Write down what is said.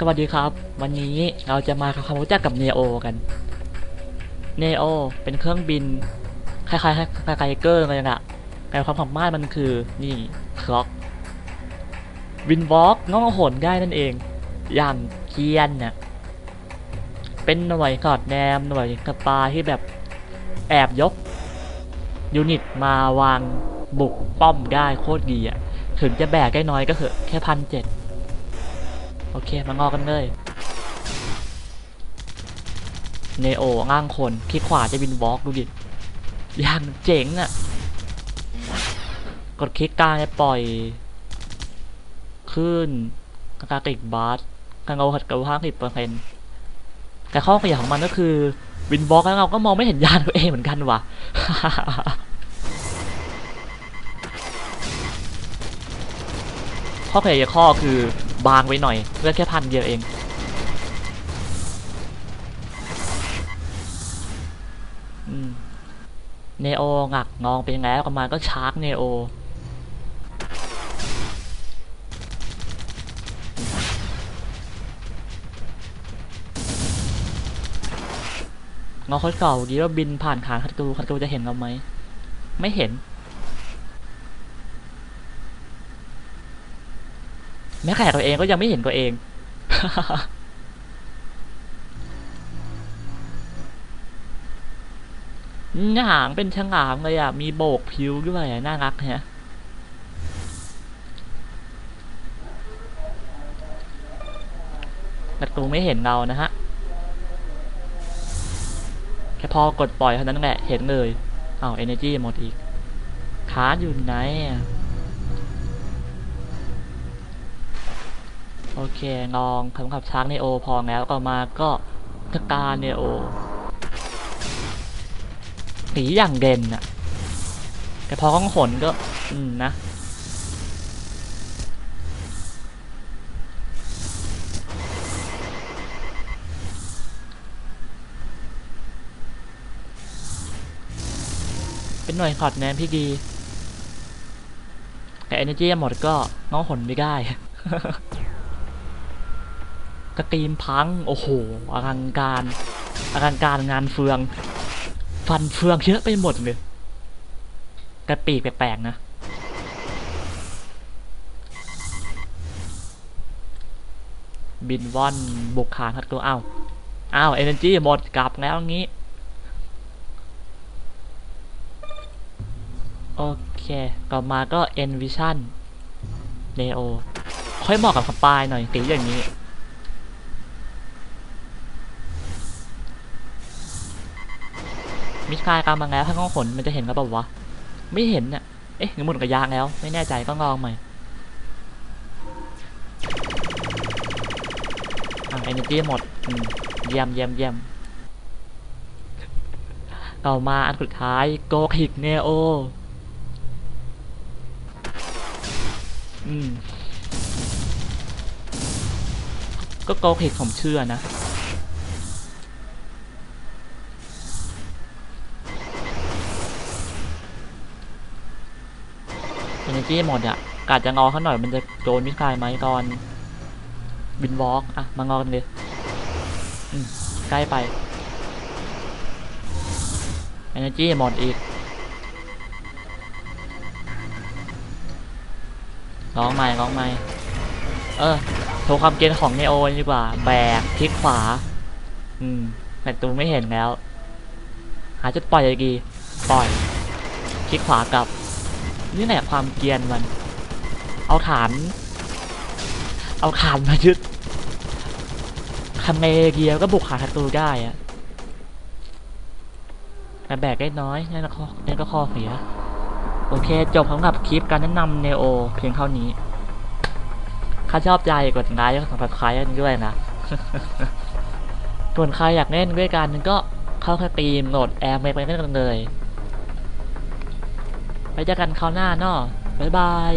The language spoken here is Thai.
สวัสดีครับ วันนี้เราจะมาทำความรู้จักกับเนโอกันเนโอเป็นเครื่องบินคล้ายๆคล้ายๆเกอร์เลยนะแต่ความสามารถมันคือนี่คล็อกวินวอล์กง่องหนได้นั่นเอง อย่างเกียนเนี่ยเป็นหน่วยกอดแนมหน่วยกระปาที่แบบแอบยกยูนิตมาวางบุกป้อมได้โคตรดีอะถึงจะแบกได้น้อยก็เถอะแค่พันเจ็ด อเค มางอกันเลยเนโอง่างคนคลิกขวาจะบินวอล์กดูดิอย่างเจ๋งอะ่ะ กดคลิกกลางจะปล่อย ขึ้นกากติกบาสกางเงาหัดกับห้าสิบเปอร์เซ็นต์แต่ข้อเสียของมันก็คือบินวอล์กแล้วเราก็มองไม่เห็นยานตัวเองเหมือนกันว่ะข้อเสียข้อคือ บางไว้หน่อยเลือแค่พันเดียวเอง เนโองักงองเป็นยังไงแล้วประมาณก็ชาร์กเนโองอคนเก่าดีว่าบินผ่านฐานคัตตูคัตตูจะเห็นเราไหม ไม่เห็น ม้แขกตัวเองก็ยังไม่เห็นตัวเอง หางเป็นฉงางเลยอะ มีโบกผิวด้วยน่ารักฮะประตูไม่เห็นเรานะฮะ แค่พอกดปล่อยเท่านั้นแหละ เห็นเลยอ้าว energy หมดอีกขาอยู่ไหน โอเคลองคำขับช้างเนโอพอแล้วก็มาก็กกาเนโอสีอย่างเด่นอะแต่พอข้องหนก็ อืมนะเป็นหน่วยขอดแนมที่ดี แต่ energy หมดก็ง้องหนไม่ได้ กระตีมพัง โอ้โหอลังการอลังการงานเฟือง ฟันเฟืองเยอะไปหมดเลยกระปีกแปลกๆนะบินว่อนบุกขานทัดตัวอ้าวอ้าวเอเนจีหมดกลับแล้วงี้ โอเคต่อมาก็ Envision Neo ค่อยเหมาะกับสปายหน่อยสีอย่างนี้ มิสกายกำลังแล้วถ้าง้องขนมันจะเห็นกันเปล่าวะ ไม่เห็นเนี่ยเอ๊ะหรือหมดกับยางแล้ว ไม่แน่ใจก็ลองใหม่อ่าเอเนจีหมดอืเยี่ยมเยี่ยมเยี่ยมต่อมาอันสุดท้ายโกคิกเนโออืมก็โกคิกผมเชื่อนะ นจีหมดอะกาดจะงอเขาหน่อยมันจะโดนมิสไซล์ไหมตอนบินวอล์กอะมางอกันเลยใกล้ไปเอเนจีหมดอีกร้องใหม่ร้องใหม่เออโชว์ความเกรียนของเนโอดีกว่า แบกคลิกขวา อืมแต่ตูไม่เห็นแล้ว หาจุดปล่อยเลยดีปล่อย คลิกขวากลับ นี่แหละความเกียนมัน เอาฐาน เอาฐานมายึดทำไงเกียร์ก็บุกหาศัตรูได้อะแต่แบกได้น้อยนั่นก็ข้อนั่นก็ข้อเสีย โอเค จบสำหรับคลิปการแนะนำเนโอเพียงเท่านี้ถ้าชอบใจกดไลค์กด subscribe กันด้วยนะ ส่วนใครอยากเล่นด้วยกันก็เข้าสตรีมโหลดแอร์ไปไปเล่นกันเลย ไปเจอกันคราวหน้าเนาะบ๊ายบาย